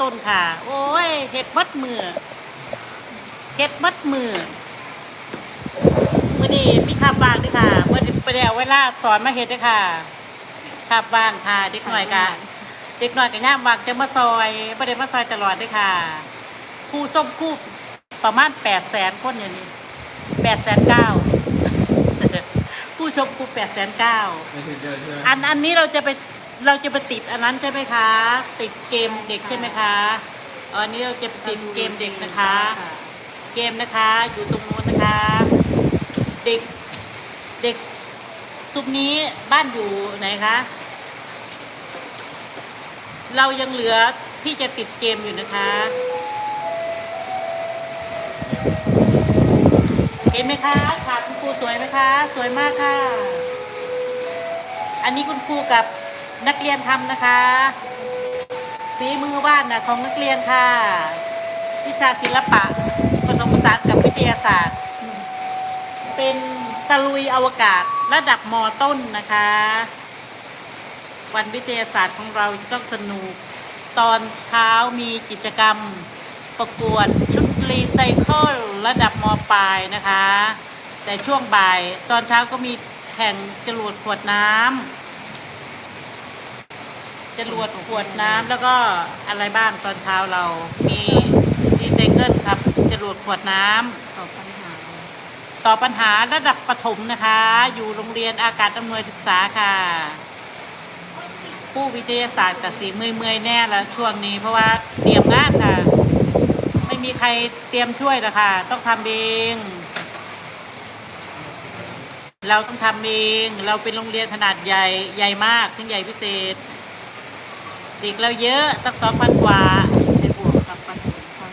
ต้นค่ะ โอ้ยเห็ดมัดมือเห็ดมัดมือมื่อนี้มีคาบว่างด้วยค่ะเมื่อไปเดี๋ยวเวลาสอนมาเห็ดด้วยค่ะคาบว่างค่ะ เด็กหน่อยกะเด็กหน่อยกับย่ามว่างจะมาซอยประเดี๋ยวมาซอยตลอดด้วยค่ะครูส้มคู่ประมาณแปดแสนคนอย่างนี้แปดแสนเก้าผู้ชมครูแปดแสนเก้าไม่ถึงเดือนใช่ไหมอันอันนี้เราจะไป เราจะไปติดอันนั้นใช่ไหมคะ ติดเกมเด็กใช่ไหมคะอ๋ออันนี้เราจะไปติดเกมเด็กนะคะ เกมนะคะอยู่ตรงโน้นนะคะ เด็กเด็กซุปนี้บ้านอยู่ไหนคะเรายังเหลือที่จะติดเกมอยู่นะคะเห็นไหมคะขาคุณครูสวยไหมคะ สวยมากค่ะ อันนี้คุณครูกับ นักเรียนทำนะคะฝีมือวาดนะของนักเรียนค่ะ วิชาศิลปะผสมผสานกับวิทยาศาสตร์ เป็นตะลุยอวกาศระดับมต้นนะคะ วันวิทยาศาสตร์ของเราจะต้องสนุก ตอนเช้ามีกิจกรรมประกวดชุดรีไซเคิลระดับมปลายนะคะ แต่ช่วงบ่ายตอนเช้าก็มีแข่งจรวดขวดน้ำ จรวดขวดน้ำแล้วก็อะไรบ้างตอนเช้าเรา มีรีไซเคิลครับ จรวดขวดน้ำ ตอบปัญหาต่อบปัญหาระดับประถมนะคะ อยู่โรงเรียนอากาศอำนวยศึกษาค่ะ ผู้วิทยาศาสตร์กับสีเมื่อยๆแน่แล้วช่วงนี้เพราะว่าเตรียมงานค่ะ ไม่มีใครเตรียมช่วยหรอกค่ะต้องทำเอง เราต้องทำเอง เราเป็นโรงเรียนขนาดใหญ่ใหญ่มากถึงใหญ่พิเศษ เด็กเราเยอะตั้งสองพันกว่าในบวกกับปัญหาความ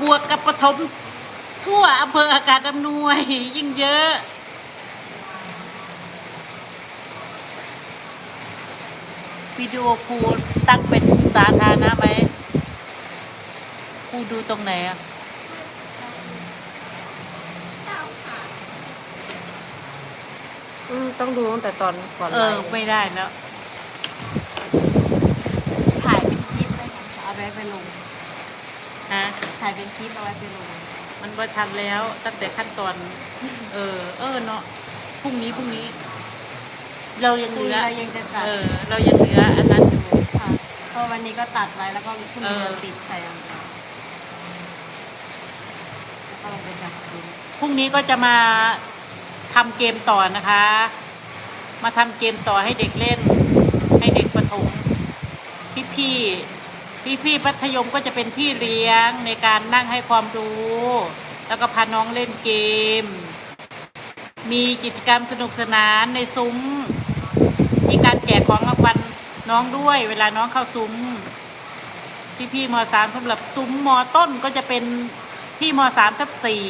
บวกกับประถมทั่วอำเภออากาศอำนวย ยิ่งเยอะ วิดีโอครูตั้งเป็นสาธารณะไหมครูดูตรงไหนอะอืมต้องดูตั้งแต่ตอนก่อนเอไลอฟ์ไม่ได้แล้ว ถ่ายเป็นคลิปได้ค่ะเอาไว้ไปลงฮะถ่ายเป็นคลิปเอาไว้ไปลงมันบ่ทันแล้วตั้งแต่ขั้นตอน เออ เออเนาะพรุ่งนี้พรุ่งนี้ เรายังพรุ่เหงลืนี้อเรายังจะจัดเออ เรายังเหลืออันนั้นอยู่ค่ะเพราะวันนี้ก็ตัดไว้แล้วก็พรุ่งนี้เออเราติดใส่ลงไปแล้วก็ลงไปจัดซูมพรุ่งนี้ก็จะมาทำเกมต่อนะคะ มาทำเกมต่อให้เด็กเล่น ให้เด็กประถมพี่พี่ พี่พี่ๆมัธยมก็จะเป็นพี่เลี้ยงในการนั่งให้ความรู้ แล้วก็พาน้องเล่นเกม มีกิจกรรมสนุกสนานในซุ้ม มีการแจกของรางวัลน้องด้วย เวลาน้องเข้าซุ้ม พี่พี่มสามสำหรับซุ้มมต้นก็จะเป็นพี่มสามทับสี่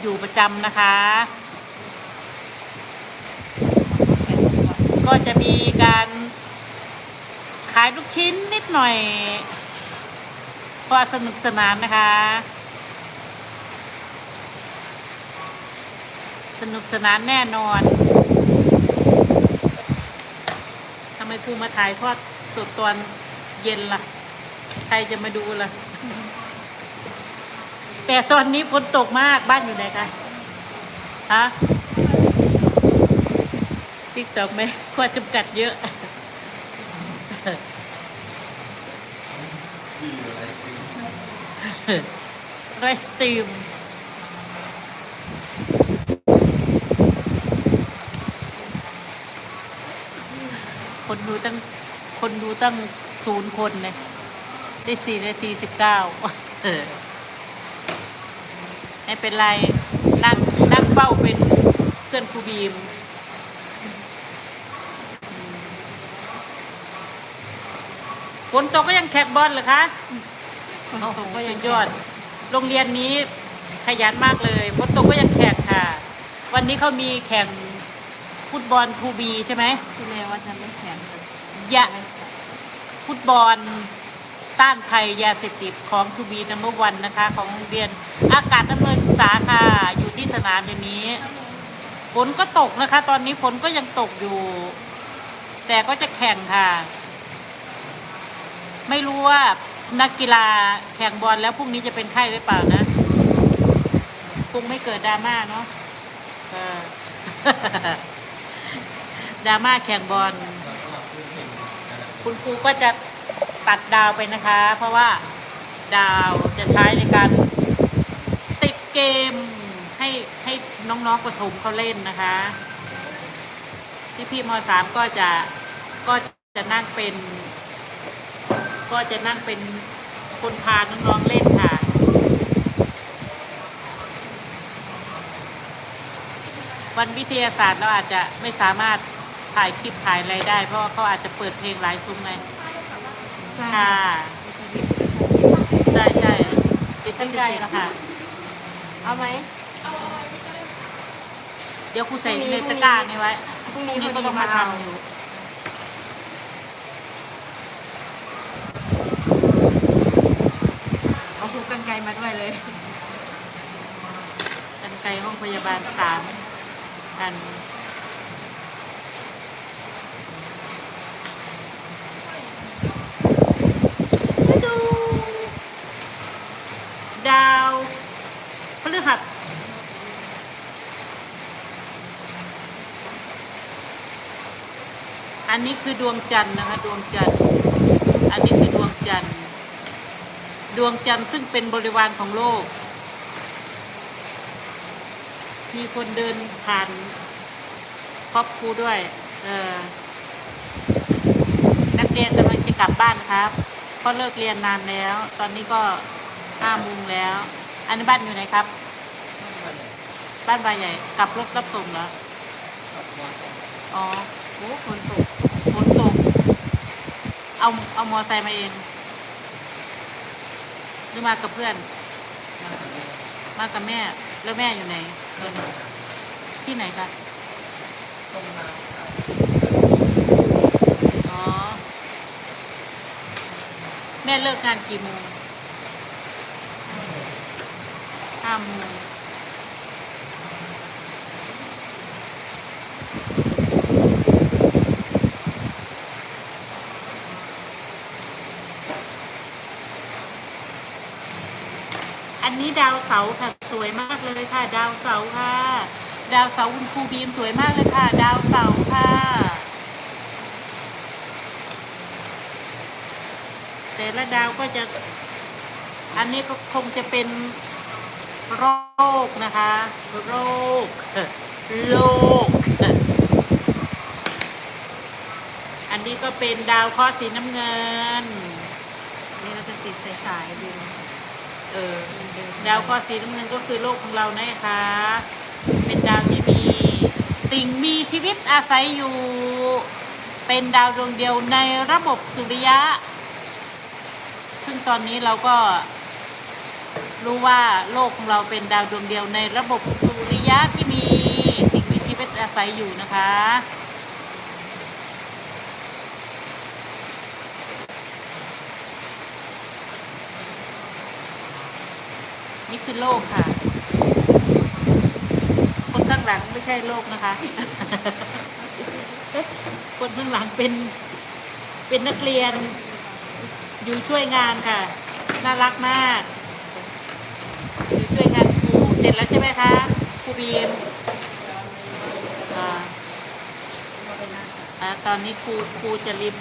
อยู่ประจำนะคะ ก็จะมีการขายลูกชิ้นนิดหน่อย ก็สนุกสนานนะคะ สนุกสนานแน่นอนทำไมครูมาถ่ายทอดสดตอนเย็นล่ะ ใครจะมาดูล่ะ แต่ตอนนี้ฝนตกมากบ้านอยู่ไหนคะฮะติ๊กตอกไหมข้อจำกัดเยอะ ไรสตรีม คนดูตั้ง คนดูตั้งศูนย์คนเลยได้สี่นาทีสิบเก้าเออไม่เป็นไร นั่ง นั่งเป้าเป็นเพื่อนครูบีมฝนตกก็ยังแข่งบอลเหรอคะโอ้โหสุดยอด โรงเรียนนี้ขยันมากเลยฝนตกก็ยังแข่งค่ะ วันนี้เขามีแข่งฟุตบอลทูบีใช่ไหมที่แม่ว่าจะไม่แข็งแต่ยะฟุตบอลต้านภัยยาเสพติดของทูบีนัมเบอร์วันนะคะ ของโรงเรียนอากาศดำเนินศึกษาค่ะ อยู่ที่สนามเดี๋ยวนี้ ฝนก็ตกนะคะ ตอนนี้ฝนก็ยังตกอยู่ แต่ก็จะแข่งค่ะ ไม่รู้ว่า นักกีฬาแข่งบอลแล้วพรุ่งนี้จะเป็นไข้หรือเปล่านะคงไม่เกิดดราม่าเนาะดราม่าแข่งบอลคุณครูก็จะตัดดาวไปนะคะ เพราะว่าดาวจะใช้ในการติดเกมให้ให้น้องๆประถมเขาเล่นนะคะที่พี่มสามก็จะก็จะนั่งเป็น ก็จะนั่งเป็นคนพาน้องๆเล่นค่ะ วันวิทยาศาสตร์เราอาจจะไม่สามารถถ่ายคลิปถ่ายอะไรได้ เพราะว่าเขาอาจจะเปิดเพลงหลายซุ้มไงใช่ค่ะใช่ใช่ติดตั้งใจแล้วค่ะ เอาไหม เดี๋ยวครูใส่พรุ่งนี้ในตะกร้านี่ไว้พรุ่งนี้นี่พก็อดีต้องมามาเอาทำอยู่ เอาครูกันไกล มาด้วยเลย กันไกลห้องพยาบาลสามอันดาวพฤหัสอันนี้คือดวงจันทร์นะคะ ดวงจันทร์ อันนี้คือดวงจันทร์ ดวงจันทร์ซึ่งเป็นบริวารของโลก มีคนเดินผ่านครอบครูด้วย เออนักเรียนกำลังจะกลับบ้านครับเพราะเลิกเรียนนานแล้ว ตอนนี้ก็ห้าโมงแล้ว อันนี้บ้านอยู่ไหนครับ บ้านบายใหญ่กลับรถรับส่งเหรออ๋อโอ้ฝนตกฝนตก เอาเอามอไซค์มาเอง รือมากับเพื่อน มากับแม่ แล้วแม่อยู่ไหนตอนนี้ที่ไหนคะตรงมาอ๋อ แม่เลิกงานกี่โมงห้าโมงาวเสาร์ค่ะสวยมากเลยค่ะ ดาวเสาร์ค่ะ ดาวเสาร์คุณครูบีมสวยมากเลยค่ะ ดาวเสาร์ค่ะแต่ละดาวก็จะ อันนี้ก็คงจะเป็นโรคนะคะ โรคโลก อันนี้ก็เป็นดาวเคราะห์สีน้ำเงิน นี่เราจะติดสายๆดึง เออดาวเคราะห์สีน้ำเงินก็คือโลกของเรานะคะ เป็นดาวที่มี สิ่งมีชีวิตอาศัยอยู่ เป็นดาวดวงเดียวในระบบสุริยะ ซึ่งตอนนี้เราก็รู้ว่าโลกของเราเป็นดาวดวงเดียวในระบบสุริยะที่มีสิ่งมีชีวิตอาศัยอยู่นะคะ นี่คือโลกค่ะ คนข้างหลังไม่ใช่โลกนะคะ คนข้างหลังเป็น เป็นนักเรียน อยู่ช่วยงานค่ะ น่ารักมาก อยู่ช่วยงานครูเสร็จแล้วใช่ไหมคะครูบีมอ่าอ่าตอนนี้ครูครูจะริม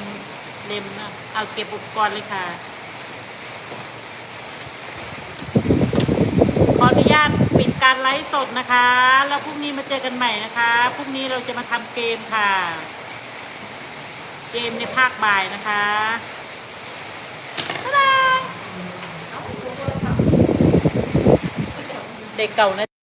เล็มเอาเก็บอุปกรณ์เลยค่ะ ขออนุญาตปิด การไลฟ์สดนะคะ แล้วพรุ่งนี้มาเจอกันใหม่นะคะพรุ่งนี้เราจะมาทำเกมค่ะ เกมในภาคบ่ายนะคะบ๊ายบายเด็กเก่านะ